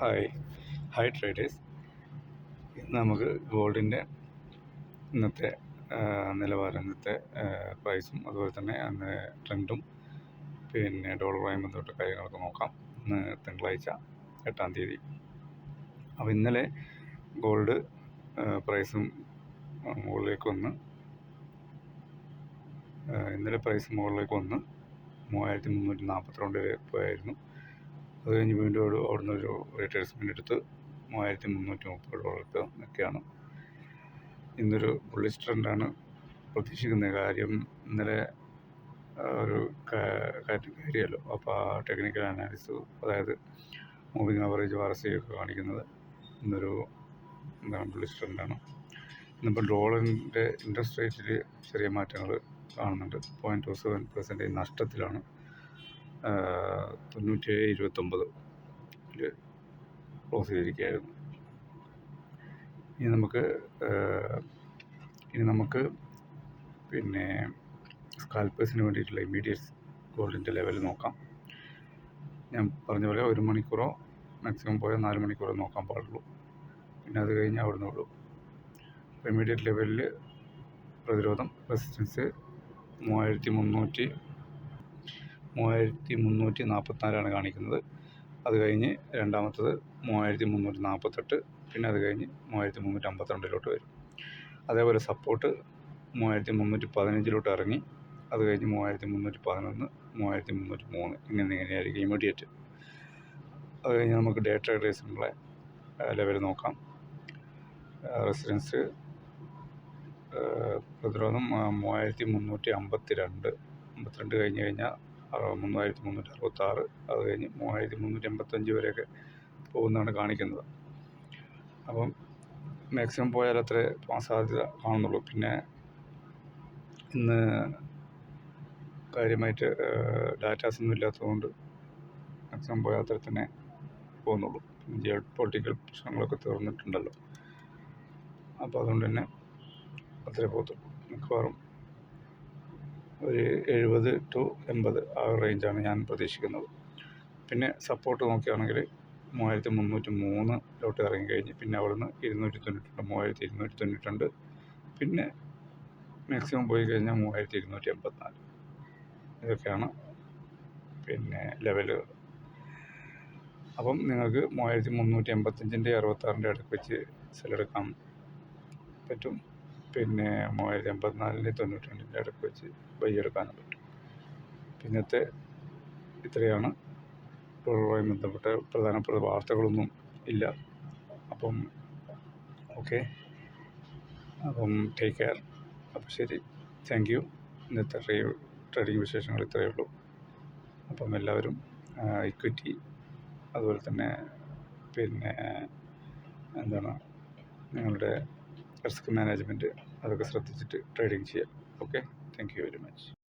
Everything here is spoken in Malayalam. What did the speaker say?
ഹായ് ഹായ് ട്രേഡേഴ്സ് നമുക്ക് ഗോൾഡിന്റെ ഇന്നത്തെ നിലവാരം ഇന്നത്തെ പ്രൈസും അതുപോലെ തന്നെ അന്ന് ട്രെൻഡും പിന്നെ ഡോളറുമായി ബന്ധപ്പെട്ട കാര്യങ്ങളൊക്കെ നോക്കാം. ഇന്ന് തിങ്കളാഴ്ച എട്ടാം തീയതി. അപ്പോൾ ഇന്നലെ ഗോൾഡ് പ്രൈസും മുകളിലേക്ക് വന്ന് ഇന്നലെ പ്രൈസ് മുകളിലേക്ക് വന്ന് മൂവായിരത്തി മുന്നൂറ്റി നാൽപ്പത്തിരണ്ട് വരെ പോയായിരുന്നു. അത് കഴിഞ്ഞ് വീണ്ടും അവിടെ അവിടുന്ന് ഒരു റീട്രേസ്മെന്റ് എടുത്ത് മൂവായിരത്തി മുന്നൂറ്റി മുപ്പത് ഡോളർക്ക് ഒക്കെയാണ് ഇന്നൊരു ബുള്ളിഷ് ട്രെൻഡാണ് പ്രതീക്ഷിക്കുന്ന കാര്യം ഇന്നലെ ഒരു കാറ്റ് കയറിയല്ലോ. അപ്പോൾ ആ ടെക്നിക്കൽ അനാലിസിസ് അതായത് മൂവിങ് ആവറേജ് ആർ കാണിക്കുന്നത് ഇന്നൊരു എന്താണ് ബുള്ളിഷ് ട്രെൻഡാണ് ഇന്നിപ്പോൾ ഡോളറിന്റെ ഇൻട്രസ്റ്റ് റേറ്റിൽ ചെറിയ മാറ്റങ്ങൾ കാണുന്നുണ്ട്. പോയിന്റ് ടു സെവൻ പെർസെന്റേജ് നഷ്ടത്തിലാണ്. തൊണ്ണൂറ്റേഴ് ഇരുപത്തൊമ്പത് ക്ലോസ് ചെയ്തിരിക്കുകയായിരുന്നു. ഇനി നമുക്ക് ഇനി നമുക്ക് പിന്നെ സ്കാൽപ്പേഴ്സിന് വേണ്ടിയിട്ടുള്ള ഇമ്മീഡിയറ്റ് ഗോൾഡിന്റെ ലെവൽ നോക്കാം. ഞാൻ പറഞ്ഞ പോലെ ഒരു മണിക്കൂറോ മാക്സിമം പോയാൽ നാല് മണിക്കൂറോ നോക്കാൻ പാടുള്ളൂ. പിന്നെ അത് കഴിഞ്ഞ് അവിടുന്ന് വിടും ഇമ്മീഡിയറ്റ് ലെവലിൽ പ്രതിരോധം റെസിസ്റ്റൻസ് മൂവായിരത്തി മുന്നൂറ്റി മൂവായിരത്തി മുന്നൂറ്റി നാൽപ്പത്തിനാലാണ് കാണിക്കുന്നത്. അത് കഴിഞ്ഞ് രണ്ടാമത്തത് മൂവായിരത്തി മുന്നൂറ്റി നാൽപ്പത്തെട്ട് പിന്നെ അത് കഴിഞ്ഞ് മൂവായിരത്തി മുന്നൂറ്റി അമ്പത്തിരണ്ടിലോട്ട് വരും. അതേപോലെ സപ്പോർട്ട് മൂവായിരത്തി മുന്നൂറ്റി പതിനഞ്ചിലോട്ട് ഇറങ്ങി അത് കഴിഞ്ഞ് മൂവായിരത്തി മുന്നൂറ്റി പതിനൊന്ന് മൂവായിരത്തി മുന്നൂറ്റി മൂന്ന് ഇങ്ങനെ ഇങ്ങനെയായിരിക്കും ഇമ്മീഡിയറ്റ് അത് കഴിഞ്ഞ് നമുക്ക് ഡേ ട്രേഡേഴ്സിനുള്ള ലെവൽ നോക്കാം. റെസിഡൻസ് പ്രതിരോധം മൂവായിരത്തി മുന്നൂറ്റി അമ്പത്തി രണ്ട് അമ്പത്തിരണ്ട് കഴിഞ്ഞ് കഴിഞ്ഞാൽ മൂവായിരത്തി മുന്നൂറ്റി അറുപത്താറ് അത് കഴിഞ്ഞ് മൂവായിരത്തി മുന്നൂറ്റി എൺപത്തഞ്ച് വരെയൊക്കെ പോകുന്നതാണ് കാണിക്കുന്നത്. അപ്പം മാക്സിമം പോയാൽ അത്രേ പോകാൻ സാധ്യത കാണുന്നുള്ളൂ. പിന്നെ ഇന്ന് കാര്യമായിട്ട് ഡാറ്റാസ് ഒന്നും ഇല്ലാത്തതുകൊണ്ട് മാക്സിമം പോയാൽ അത്ര തന്നെ പോകുന്നുള്ളൂ. ജിയോ പൊളിറ്റിക്കൽ പ്രശ്നങ്ങളൊക്കെ തീർന്നിട്ടുണ്ടല്ലോ. അപ്പോൾ അതുകൊണ്ട് തന്നെ അത്രേ പോകത്തുള്ളൂ. മിക്കവാറും ഒരു എഴുപത് ടു എൺപത് ആ റേഞ്ചാണ് ഞാൻ പ്രതീക്ഷിക്കുന്നത്. പിന്നെ സപ്പോർട്ട് നോക്കുകയാണെങ്കിൽ മൂവായിരത്തി മുന്നൂറ്റി മൂന്നിലോട്ട് ഇറങ്ങിക്കഴിഞ്ഞ് പിന്നെ അവിടുന്ന് ഇരുന്നൂറ്റി തൊണ്ണൂറ്റി മൂവായിരത്തി ഇരുന്നൂറ്റി തൊണ്ണൂറ്റി പിന്നെ മാക്സിമം പോയി കഴിഞ്ഞാൽ മൂവായിരത്തി ഇരുന്നൂറ്റി എൺപത്തിനാല്. ഇതൊക്കെയാണ് പിന്നെ ലെവലുകൾ അപ്പം നിങ്ങൾക്ക് മൂവായിരത്തി മുന്നൂറ്റി എൺപത്തഞ്ചിന്റെ അറുപത്താറിന്റെ ഇടയ്ക്ക് വെച്ച് സെല്ലെടുക്കാൻ പറ്റും. പിന്നെ മൂവായിരത്തി എൺപത്തിനാലിന്റെ തൊണ്ണൂറ്റി രണ്ടിന്റെ ഇടയ്ക്ക് വെച്ച് ബൈ എടുക്കാനും പറ്റും. പിന്നത്തെ ഇത്രയാണ്. ഡോളറുമായി ബന്ധപ്പെട്ട പ്രധാനപ്പെട്ട വാർത്തകളൊന്നും ഇല്ല. അപ്പം ഓക്കെ. അപ്പം ടേക്ക് കെയർ അപ്പം ശരി. താങ്ക് യു ഇന്നത്തെ ട്രേഡിംഗ് വിശേഷങ്ങൾ ഇത്രയേ ഉള്ളൂ. അപ്പം എല്ലാവരും ഇക്വിറ്റി അതുപോലെ തന്നെ പിന്നെ എന്താണ് നിങ്ങളുടെ റിസ്ക് മാനേജ്മെന്റ് അതൊക്കെ ശ്രദ്ധിച്ചിട്ട് ട്രേഡിങ് ചെയ്യാം. Okay? Thank you very much